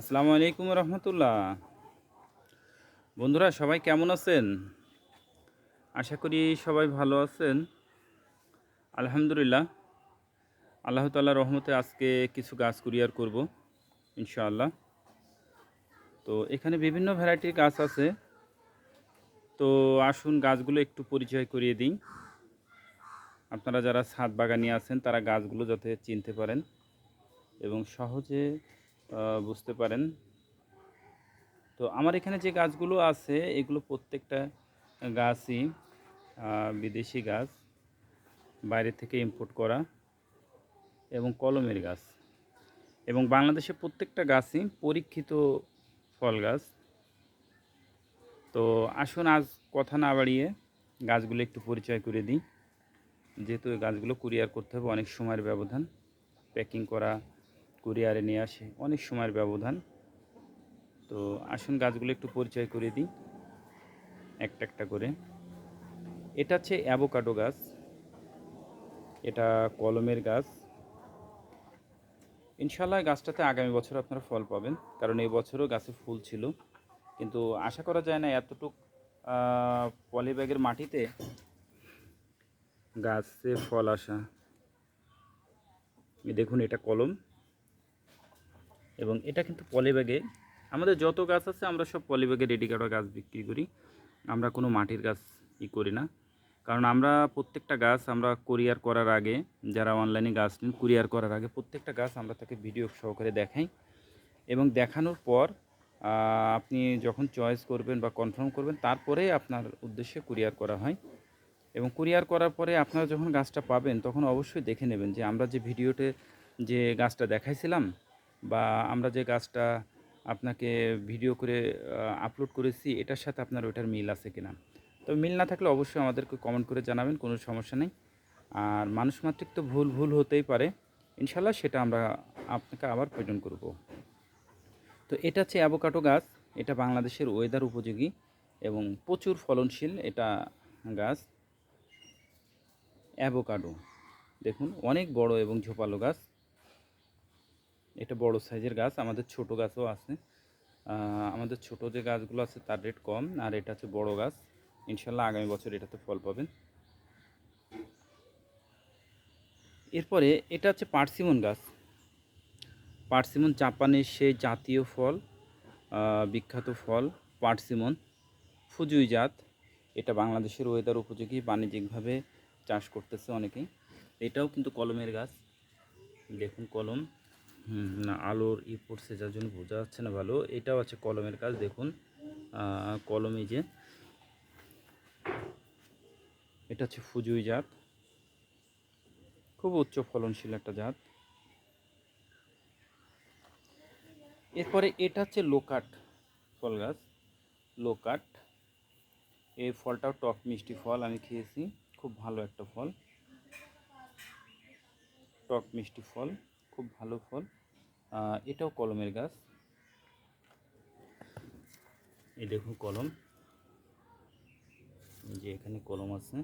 আসসালামু আলাইকুম রহমতুল্লাহ। বন্ধুরা, সবাই কেমন আছেন? আশা করি সবাই ভালো আছেন। আলহামদুলিল্লাহ, আল্লাহ তাল্লাহ রহমতে আজকে কিছু গাছ কুরিয়ার করব, ইনশাআল্লাহ। তো এখানে বিভিন্ন ভ্যারাইটির গাছ আছে। তো আসুন গাছগুলো একটু পরিচয় করিয়ে দিই। আপনারা যারা ছাদ বাগানি আছেন, তারা গাছগুলো যাতে চিনতে পারেন এবং সহজে বুঝতে পারেন। তো আমার এখানে যে গাছগুলো আছে, এগুলো প্রত্যেকটা গাছই বিদেশি গাছ, বাইরে থেকে ইম্পোর্ট করা এবং কলমের গাছ। এবং বাংলাদেশে প্রত্যেকটা গাছই পরীক্ষিত ফল গাছ। তো আসুন, আজ কথা না বাড়িয়ে গাছগুলো একটু পরিচয় করে দিই। যেহেতু গাছগুলো কুরিয়ার করতে হবে, অনেক সময়ের ব্যবধান। প্যাকিং করা কুরিয়ারে নিয়ে আসে, অনেক সময়ের ব্যবধান। তো আসুন গাছগুলো একটু পরিচয় করে দিই। একটা একটা করে। এটা হচ্ছে অ্যাভোকাডো গাছ। এটা কলমের গাছ। ইনশাল্লাহ গাছটাতে আগামী বছর আপনারা ফল পাবেন, কারণ এই বছরও গাছে ফুল ছিল। কিন্তু আশা করা যায় না এতটুক পলিব্যাগের মাটিতে গাছে ফল আসা। দেখুন এটা কলম। এবং এটা কিন্তু পলিব্যাগে, আমাদের যত গাছ আছে আমরা সব পলিব্যাগে রেডি করা গাছ বিক্রি করি। আমরা কোনো মাটির গাছ ই করি না। কারণ আমরা প্রত্যেকটা গাছ আমরা কুরিয়ার করার আগে, যারা অনলাইনে গাছ নেন কুরিয়ার করার আগে প্রত্যেকটা গাছ আমরা তাকে ভিডিও সহকারে দেখাই। এবং দেখানোর পর আপনি যখন চয়েস করবেন বা কনফার্ম করবেন, তারপরে আপনার উদ্দেশ্যে কুরিয়ার করা হয়। এবং কুরিয়ার করার পরে আপনারা যখন গাছটা পাবেন, তখন অবশ্যই দেখে নেবেন যে আমরা যে ভিডিওতে যে গাছটা দেখাইছিলাম বা আমরা যে গাছটা আপনাকে ভিডিও করে আপলোড করেছি, এটার সাথে আপনার ওইটার মিল আছে কিনা? তো মিল না থাকলে অবশ্যই আমাদেরকে কমেন্ট করে জানাবেন, কোনো সমস্যা নেই। আর মানুষ মাত্রিক তো ভুল ভুল হতেই পারে। ইনশাল্লাহ সেটা আমরা আপনাকে আবার প্রয়োজন করব। তো এটা হচ্ছে অ্যাভোকাটো গাছ। এটা বাংলাদেশের ওয়েদার উপযোগী এবং প্রচুর ফলনশীল এটা গাছ। অ্যাভোকাডো দেখুন, অনেক বড় এবং ঝোপালো গাছ। এটা বড় সাইজের গাছ, আমাদের ছোট গাছও আছে। আমাদের ছোট যে গাছগুলো আছে তার রেট কম, আর এটা হচ্ছে বড় গাছ। ইনশাল্লাহ আগামী বছর এটাতে ফল পাবেন। এরপরে এটা হচ্ছে পার্সিমন গাছ। পার্সিমন জাপানের সেই জাতীয় ফল বিখ্যাত ফল পার্সিমন। ফুজুই জাত। এটা বাংলাদেশের ওয়েদার উপযোগী, বাণিজ্যিকভাবে চাষ করতেছে অনেকেই। এটাও কিন্তু কলমের গাছ। দেখুন কলম। না, আলোর ই পড়ছে, যার জন্য বোঝা যাচ্ছে না ভালো। এটাও আছে কলমের গাছ দেখুন। কলমে যে, এটা হচ্ছে ফুজুই জাত। খুব উচ্চ ফলনশীল একটা জাত। এরপরে এটা হচ্ছে লোকাট ফল গাছ। লোকাট, এই ফলটাও টক মিষ্টি ফল, আমি খেয়েছি। খুব ভালো একটা ফল। টক মিষ্টি ফল, খুব ভালো ফল। এটাও কলমের গাছ। এই দেখুন কলম। যে এখানে কলম আছে।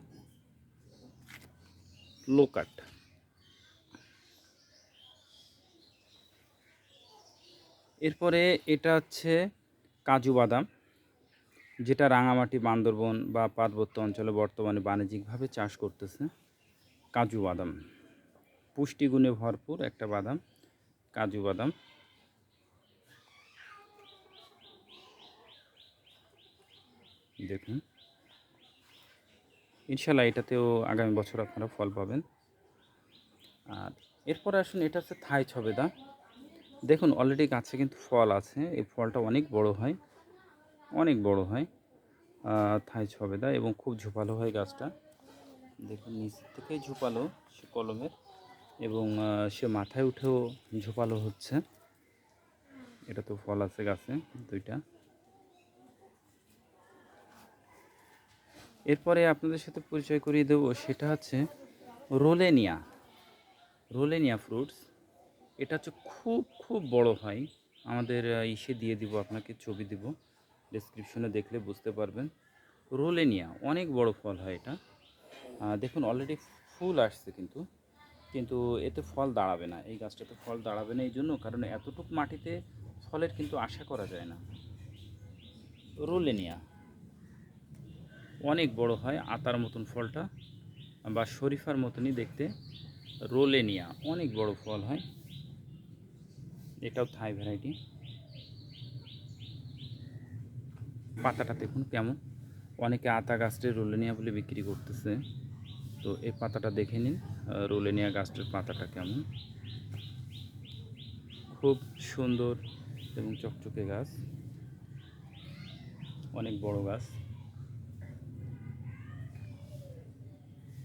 লোকাট। এরপরে এটা হচ্ছে কাজু বাদাম যেটা রাঙামাটি বান্দরবন বা পার্বত্য অঞ্চলে বর্তমানে বাণিজ্যিকভাবে চাষ করতেছে কাজু বাদাম। পুষ্টিগুণে ভরপুর একটা বাদাম। কাজু বাদাম। দেখুন। ইনশাল্লাহ এটাতেও আগামী বছর আপনারা ফল পাবেন। আর এরপরে আসুন, এটা হচ্ছে থাই ছবেদা। দেখুন অলরেডি গাছে কিন্তু ফল আছে। এই ফলটা অনেক বড় হয়। অনেক বড় হয় থাই ছবেদা এবং খুব ঝোপালো হয় গাছটা। দেখুন নিচ থেকেই ঝোপালো সে কলমের। এবং সে মাথায় উঠেও ঝোপালো হচ্ছে। এটা তো ফল আছে গাছে, দুইটা। এরপরে আপনাদের সাথে পরিচয় করিয়ে দেবো, সেটা হচ্ছে রোলেনিয়া। রোলেনিয়া ফ্রুটস, এটা হচ্ছে খুব খুব বড় হয় আমাদের ইসে দিয়ে দিব, আপনাকে ছবি দিব। ডেসক্রিপশনে দেখলে বুঝতে পারবেন। রোলেনিয়া, অনেক বড় ফল হয় এটা। দেখুন অলরেডি ফুল আসছে কিন্তু। কিন্তু এতে ফল দাঁড়াবে না। এই গাছটাতে ফল দাঁড়াবে না এই জন্য, কারণ এতটুক মাটিতে ফলের কিন্তু আশা করা যায় না। রোলেনিয়া। অনেক বড় হয় আতার মতন ফলটা বা শরীফার মতনই দেখতে। রোলেনিয়া, অনেক বড় ফল হয়। এটাও থাই ভ্যারাইটি। পাতাটা দেখুন কেমন। অনেকে আতা গাছটির রোলেনিয়া বলে বিক্রি করতেছে। তো এই পাতাটা দেখে নিন। রোলেনিয়া গাছটির পাতাটা কেমন? খুব সুন্দর এবং চকচকে গাছ। অনেক বড় গাছ।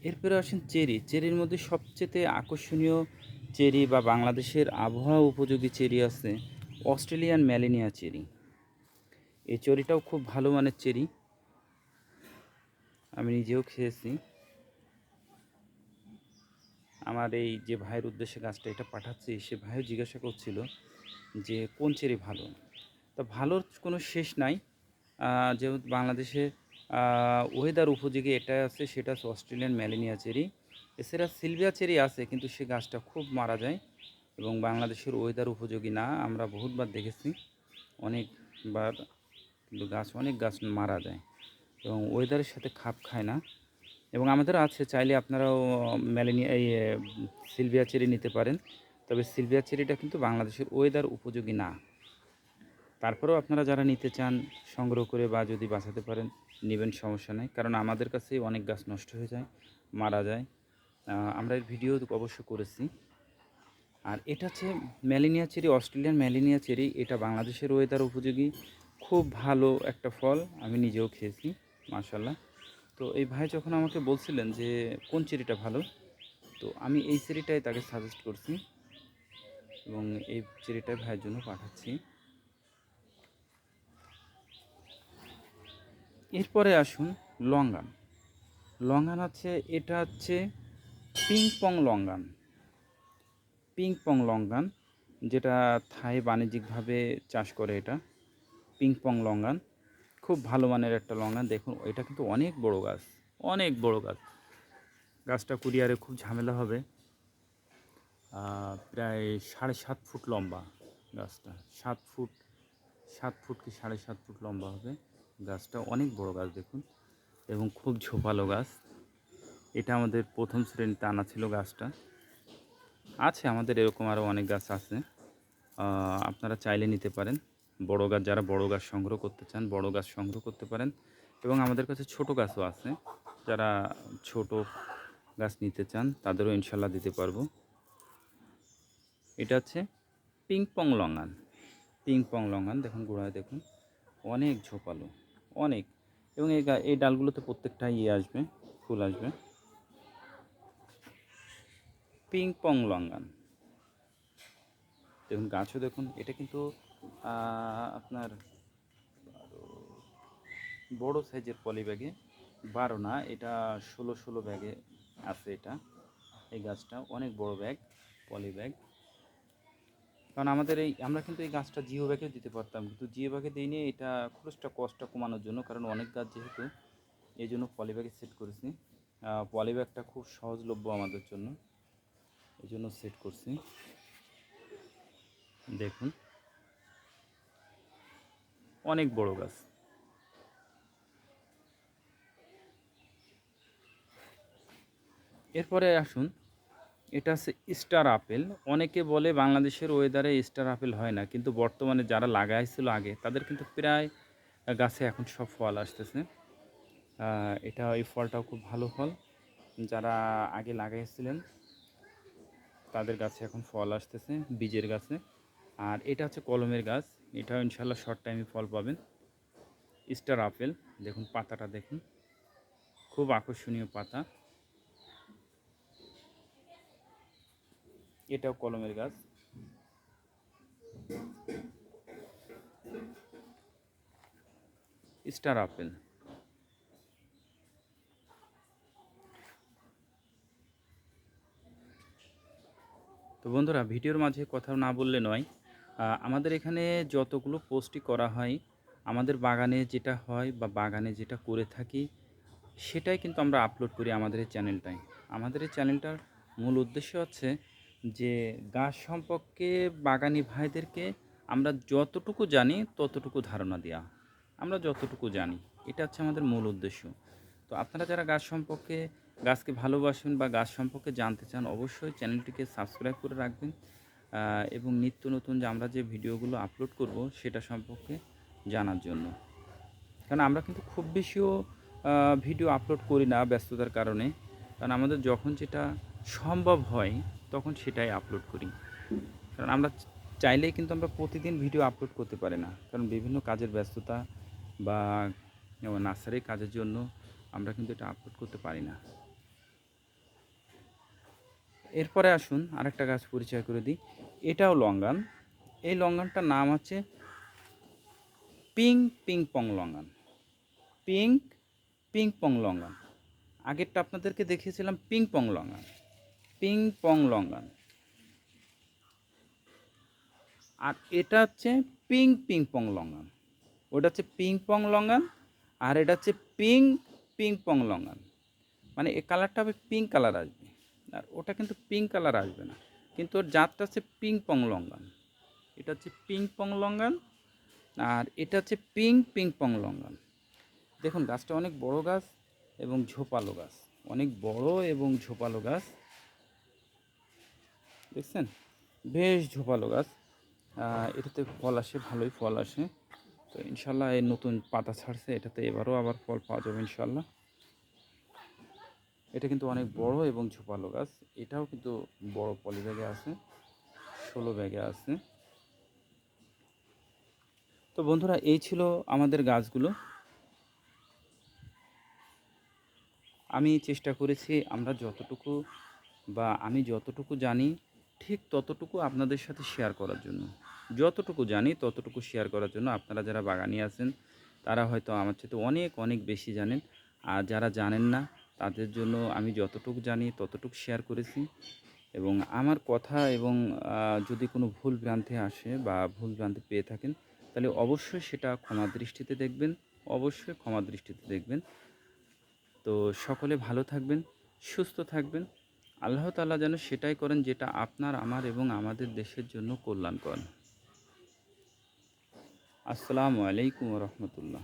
এরপরে আসেন চেরি। চেরির মধ্যে সবচেয়ে আকর্ষণীয় চেরি বা বাংলাদেশের আবহাওয়া উপযোগী চেরি আছে অস্ট্রেলিয়ান ম্যালেনিয়া চেরি। এই চেরিটাও খুব ভালো মানের চেরি। আমি নিজেও খেয়েছি। আমার এই যে ভাইয়ের উদ্দেশ্যে গাছটা এটা পাঠাচ্ছি, সে ভাইও জিজ্ঞাসা করছিল যে, কোন চেরি ভালো? তা ভালোর কোনো শেষ নাই। যেহেতু বাংলাদেশে ওয়েদার উপযোগী এটা আছে, সেটা হচ্ছে অস্ট্রেলিয়ান ম্যালেনিয়া চেরি। এছাড়া সিলভিয়া চেরি আছে, কিন্তু সে গাছটা খুব মারা যায় এবং বাংলাদেশের ওয়েদার উপযোগী না, আমরা বহুতবার দেখেছি। অনেকবার, কিন্তু গাছ, অনেক গাছ মারা যায় এবং ওয়েদারের সাথে খাপ খায় না। এবং আমাদের আছে, চাইলে আপনারাও ম্যালেনিয়া এই সিলভিয়া চেরি নিতে পারেন। তবে সিলভিয়া চেরিটা কিন্তু বাংলাদেশের ওয়েদার উপযোগী না। তারপরেও আপনারা যারা নিতে চান, সংগ্রহ করে বা যদি বাঁচাতে পারেন, নেবেন, সমস্যা নেই। কারণ আমাদের কাছে অনেক গাছ নষ্ট হয়ে যায়, মারা যায়। আমরা এর ভিডিও অবশ্য করেছি। আর এটা হচ্ছে ম্যালিনিয়া চেরি, অস্ট্রেলিয়ান ম্যালিনিয়া চেরি। এটা বাংলাদেশের ওয়েদার উপযোগী। খুব ভালো একটা ফল, আমি নিজেও খেয়েছি মাশাল্লাহ তো এই ভাই যখন আমাকে বলছিলেন যে, কোন চেরিটা ভালো? তো আমি এই চেরিটাই তাকে সাজেস্ট করছি এবং এই চেরিটাই ভাইয়ের জন্য পাঠাচ্ছি। এরপরে আসুন লঙ্গান। লঙ্গান আছে এটা হচ্ছে ping pong longan. Ping pong longan, যেটা থাই বাণিজ্যিকভাবে চাষ করে এটা। Ping pong longan. খুব ভালো মানের একটা লঙ্গান দেখুন, এটা কিন্তু অনেক বড় গাছ, অনেক বড় গাছ। গাছটা কুরিয়ারে খুব ঝামেলা হবে। প্রায় সাড়ে সাত ফুট লম্বা গাছটা। সাত ফুট সাত ফুট কি সাড়ে সাত ফুট লম্বা হবে। গাছটা অনেক বড় গাছ, দেখুন। এবং খুব ঝোপালো গাছ। এটা আমাদের প্রথম শ্রেণীতে আনা ছিল গাছটা। আছে আমাদের এরকম আরও অনেক গাছ আছে। আপনারা চাইলে নিতে পারেন। বড় গাছ, যারা বড় গাছ সংগ্রহ করতে চান, বড় গাছ সংগ্রহ করতে পারেন। এবং আমাদের কাছে ছোট গাছও আছে। যারা ছোট গাছ নিতে চান, তাদেরও ইনশাল্লাহ দিতে পারব। এটা হচ্ছে ping pong longan. Ping pong longan, দেখুন, গোড়ায় দেখুন। অনেক ঝোপালো, অনেক। এবং এই এই ডালগুলোতে প্রত্যেকটাই ইয়ে আসবে, ফুল আসবে। Ping pong longan. দেখুন, গাছও দেখুন, এটা কিন্তু আপনার বড় সাইজের পলি ব্যাগে বারো না, এটা ষোলো ষোলো ব্যাগে আছে এটা। এই গাছটা অনেক বড় ব্যাগ, পলি ব্যাগ। কারণ আমাদের এই, আমরা কিন্তু এই গাছটা জিও ব্যাগে দিতে পারতাম, কিন্তু জিও ব্যাগে দিইনি, এটা খরচটা কষ্টটা কমানোর জন্য, কারণ অনেক গাছ যেহেতু এই জন্য পলি ব্যাগে সেট করেছি। পলি ব্যাগটা খুব সহজলভ্য আমাদের জন্য, এই জন্য সেট করছি। দেখুন। অনেক বড় গাছ। এরপরে আসুন, এটা হচ্ছে স্টার আপেল। অনেকে বলে বাংলাদেশের ওয়েদারে স্টার আপেল হয় না, কিন্তু বর্তমানে যারা লাগাইছিল আগে, তাদের কিন্তু প্রায় গাছে এখন সব ফল আসতেছে। এটা, এই ফলটাও খুব ভালো ফল। যারা আগে লাগাইছিলেন, তাদের গাছে এখন ফল আসতেছে, বীজের গাছে। আর এটা হচ্ছে কলমের গাছ। এটাও ইনশাল্লাহ শর্ট টাইমে ফল পাবেন। স্টার আপেল, দেখুন পাতাটা দেখুন। খুব আকর্ষণীয় পাতা। এটাও কলমের গাছ। Star apple. তো বন্ধুরা, ভিডিওর মাঝে কথা না বললে নয়। আমাদের এখানে যতগুলো পোস্টই করা হয়, আমাদের বাগানে যেটা হয় বা বাগানে যেটা করে থাকি, সেটাই কিন্তু আমরা আপলোড করি আমাদের এই চ্যানেলটায় আমাদের এই চ্যানেলটার মূল উদ্দেশ্য হচ্ছে যে, গাছ সম্পর্কে বাগানি ভাইদেরকে আমরা যতটুকু জানি, ততটুকু ধারণা দেওয়া আমরা যতটুকু জানি, এটা হচ্ছে আমাদের মূল উদ্দেশ্য। তো আপনারা যারা গাছ সম্পর্কে, গাছকে ভালোবাসেন বা গাছ সম্পর্কে জানতে চান, অবশ্যই চ্যানেলটিকে সাবস্ক্রাইব করে রাখবেন। এবং নিত্য নতুন যে আমরা যে ভিডিওগুলো আপলোড করব সেটা সম্পর্কে জানার জন্য। কারণ আমরা কিন্তু খুব বেশিও ভিডিও আপলোড করি না ব্যস্ততার কারণে। কারণ আমাদের যখন যেটা সম্ভব হয়, তখন সেটাই আপলোড করি। কারণ আমরা চাইলেই কিন্তু আমরা প্রতিদিন ভিডিও আপলোড করতে পারি না। কারণ বিভিন্ন কাজের ব্যস্ততা বা নার্সারির কাজের জন্য আমরা কিন্তু এটা আপলোড করতে পারি না। এরপরে আসুন আরেকটা গাছ পরিচয় করে দিই। এটাও লঙ্গান। এই লঙ্গানটার নাম হচ্ছে ping ping pong longan. Pink ping pong longan. আগেরটা আপনাদেরকে দেখিয়েছিলাম ping pong longan. Ping pong longan. আর এটা হচ্ছে পিং পিং পং লঙ্গান। ওটা হচ্ছে পিং পং লঙ্গান আর এটা হচ্ছে পিং পিং পং লঙ্গান। মানে এ কালারটা হবে পিঙ্ক কালার আসবে। আর ওটা কিন্তু পিঙ্ক কালার আসবে না। কিন্তু ওর জাতটা হচ্ছে পিং পং লঙ্গান এটা হচ্ছে পিং পং লঙ্গান আর এটা হচ্ছে পিং পিং পং লঙ্গান দেখুন, গাছটা অনেক বড় গাছ এবং ঝোপালো গাছ। অনেক বড় এবং ঝোপালো গাছ। দেখছেন? বেশ ঝোপালো গাছ। এটাতে ফল আসে, ভালোই ফল আসে। তো ইনশাল্লাহ এই নতুন পাতা ছাড়ছে। এটাতে এবারও আবার ফল পাওয়া যাবে ইনশাল্লাহ। এটা কিন্তু অনেক বড় এবং ঝোপালো গাছ। এটাও কিন্তু বড় পলি ব্যাগে আছে, ষোলো ব্যাগে আছে। তো বন্ধুরা, এই ছিল আমাদের গাছগুলো। আমি চেষ্টা করেছি, আমরা যতটুকু বা আমি যতটুকু জানি, ঠিক ততটুকু আপনাদের সাথে শেয়ার করার জন্য। যতটুকু জানি, ততটুকু শেয়ার করার জন্য আপনারা যারা বাগানি আছেন, তারা হয়তো আমার চেয়ে অনেক অনেক বেশি জানেন। আর যারা জানেন না তাদের জন্য আমি যতটুকু জানি, ততটুকু শেয়ার করেছি। এবং আমার কথা এবং যদি কোনো ভুল ভ্রান্তি আসে বা ভুল ভ্রান্তি পেয়ে থাকেন, তাহলে অবশ্যই সেটা ক্ষমা দৃষ্টিতে দেখবেন, অবশ্যই ক্ষমা দৃষ্টিতে দেখবেন। তো সকলে ভালো থাকবেন, সুস্থ থাকবেন। আল্লাহ তাআলা যেন সেটাই করেন যেটা আপনার, আমার এবং আমাদের দেশের জন্য কল্যাণকর। আসসালামু আলাইকুম রহমতুল্লাহ।